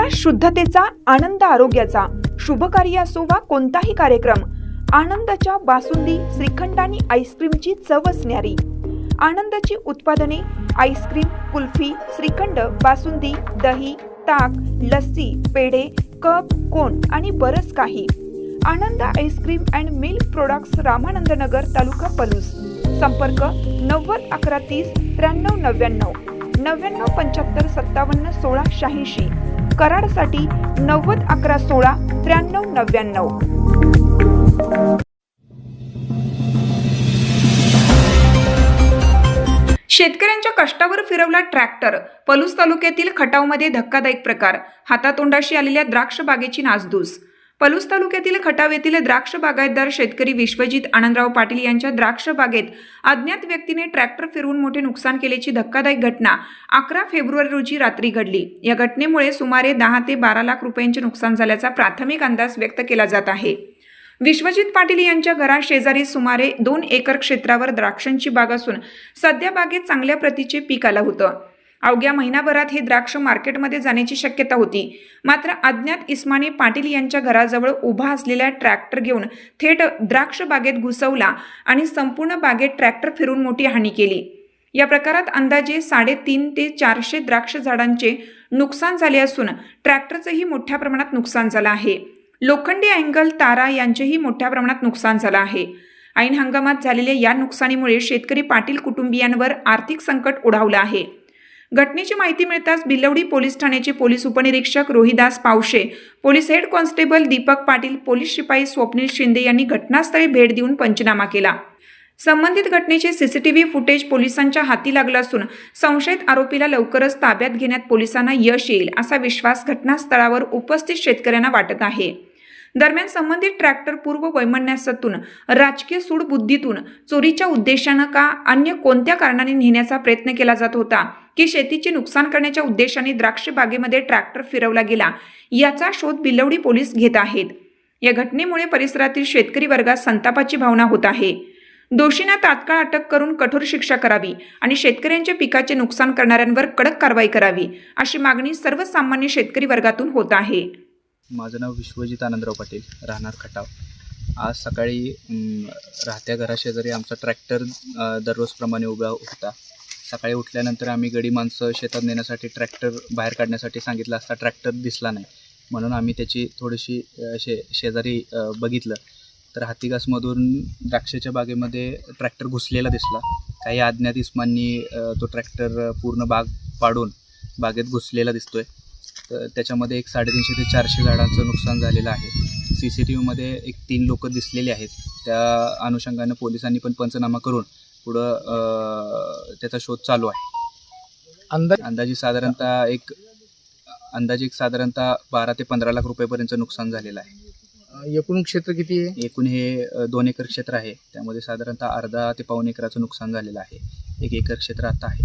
विश्वास शुद्धतेचा आनंद आरोग्याचा. शुभ कार्य असो वा कोणताही कार्यक्रम आनंदाच्या बासुंदी श्रीखंड आणि आईस्क्रीमची चव असणारी. आनंदाची उत्पादने आईस्क्रीम कुल्फी श्रीखंड बासुंदी दही ताक लस्सी पेढे कप कोण आणि बरंच काही. Anand ice cream and milk products Ramanand Nagar taluka Palus. संपर्क नव्वद अकरा तीस त्र्याण्णव नव्याण्णव. नव्याण्णव पंच्याहत्तर सत्तावन्न सोळा शहाऐंशी. कराडसाठी नव्वद अकरा सोळा त्र्याण्णव नव्याण्णव. शेतकऱ्यांच्या कष्टावर फिरवला ट्रॅक्टर पलूस तालुक्यातील खटावमध्ये धक्कादायक प्रकार हातातोंडाशी आलेल्या द्राक्ष बागेची नासधूस. पलूस तालुक्यातील खटाव येथील द्राक्ष बागायतदार शेतकरी विश्वजित आनंदराव पाटील यांच्या द्राक्ष बागेत अज्ञात व्यक्तीने ट्रॅक्टर फिरवून मोठे नुकसान केल्याची धक्कादायक घटना अकरा फेब्रुवारी रोजी रात्री घडली. या घटनेमुळे सुमारे दहा ते बारा लाख रुपयांचे नुकसान झाल्याचा प्राथमिक अंदाज व्यक्त केला जात आहे. विश्वजित पाटील यांच्या घराशेजारी सुमारे दोन एकर क्षेत्रावर द्राक्षांची बाग असून सध्या बागेत चांगल्या प्रतीचे पीक आलं होतं. अवघ्या महिनाभरात हे द्राक्ष मार्केटमध्ये जाण्याची शक्यता होती. मात्र अज्ञात इस्माने पाटील यांच्या घराजवळ उभा असलेला ट्रॅक्टर घेऊन थेट द्राक्ष बागेत घुसवला आणि संपूर्ण बागेत ट्रॅक्टर फिरून मोठी हानी केली. या प्रकारात अंदाजे साडेतीन ते चारशे द्राक्ष झाडांचे नुकसान झाले असून ट्रॅक्टरचंही मोठ्या प्रमाणात नुकसान झालं आहे. लोखंडी अँगल तारा यांचेही मोठ्या प्रमाणात नुकसान झालं आहे. ऐन हंगामात झालेल्या या नुकसानीमुळे शेतकरी पाटील कुटुंबियांवर आर्थिक संकट ओढावलं आहे. घटनेची माहिती मिळताच बिलवडी पोलीस ठाण्याचे पोलीस उपनिरीक्षक Rohidas Pawashe police head constable Deepak Patil police शिपाई स्वप्नील शिंदे यांनी घटनास्थळी भेट देऊन पंचनामा केला. संबंधित घटनेचे सीसीटीव्ही फुटेज पोलिसांच्या हाती लागलं असून संशयित आरोपीला लवकरच ताब्यात घेण्यात पोलिसांना यश येईल असा विश्वास घटनास्थळावर उपस्थित शेतकऱ्यांना वाटत आहे. दरम्यान संबंधित ट्रॅक्टर पूर्व वैमन्यासातून राजकीय सूडबुद्धीतून चोरीच्या उद्देशानं का अन्य कोणत्या कारणाने नेण्याचा प्रयत्न केला जात होता? की शेतीचे नुकसान करण्याच्या उद्देशाने द्राक्ष बागेमध्ये ट्रॅक्टर फिरवला गेला. याचा शोध बिलवडी पोलीस घेत आहेत. या घटनेमुळे परिसरातील शेतकरी वर्गात संतापाची भावना होत आहे. दोषींना तात्काळ अटक करून कठोर शिक्षा करावी आणि शेतकऱ्यांच्या पिकाचे नुकसान करणाऱ्यांवर कडक कारवाई करावी अशी मागणी सर्वसामान्य शेतकरी वर्गातून होत आहे. माझं नाव विश्वजित आनंदराव पाटील राहणार खटाव. आज सकाळी राहत्या घराशेजारी आमचा ट्रॅक्टर दररोजप्रमाणे उभा होता. सकाळी उठल्यानंतर आम्ही गडी माणसं शेतात नेण्यासाठी ट्रॅक्टर बाहेर काढण्यासाठी सांगितलं असता ट्रॅक्टर दिसला नाही. म्हणून आम्ही त्याची थोडीशी शे शेजारी बघितलं. तर हातीगासमधून द्राक्षाच्या बागेमध्ये ट्रॅक्टर घुसलेला दिसला. काही अज्ञात इस्मांनी तो ट्रॅक्टर पूर्ण बाग पाडून बागेत घुसलेला दिसतोय. तर त्याच्यामध्ये एक साडेतीनशे ते चारशे झाडांचं नुकसान झालेलं आहे. सी सी टी व्हीमध्ये एक तीन लोक दिसलेले आहेत. त्या अनुषंगानं पोलिसांनी पण पंचनामा करून पुढं त्याचा शोध चालू आहे. अंदाज? अंदाजे साधारणतः एक अंदाजे एक साधारणतः बारा ते पंधरा लाख रुपयेपर्यंतचं नुकसान झालेलं आहे. एकूण क्षेत्र किती आहे? एकूण हे अ, दोन एकर क्षेत्र आहे. त्यामध्ये साधारणतः अर्धा ते पाऊण एकराचं नुकसान झालेलं आहे. एक एकर क्षेत्र आता आहे.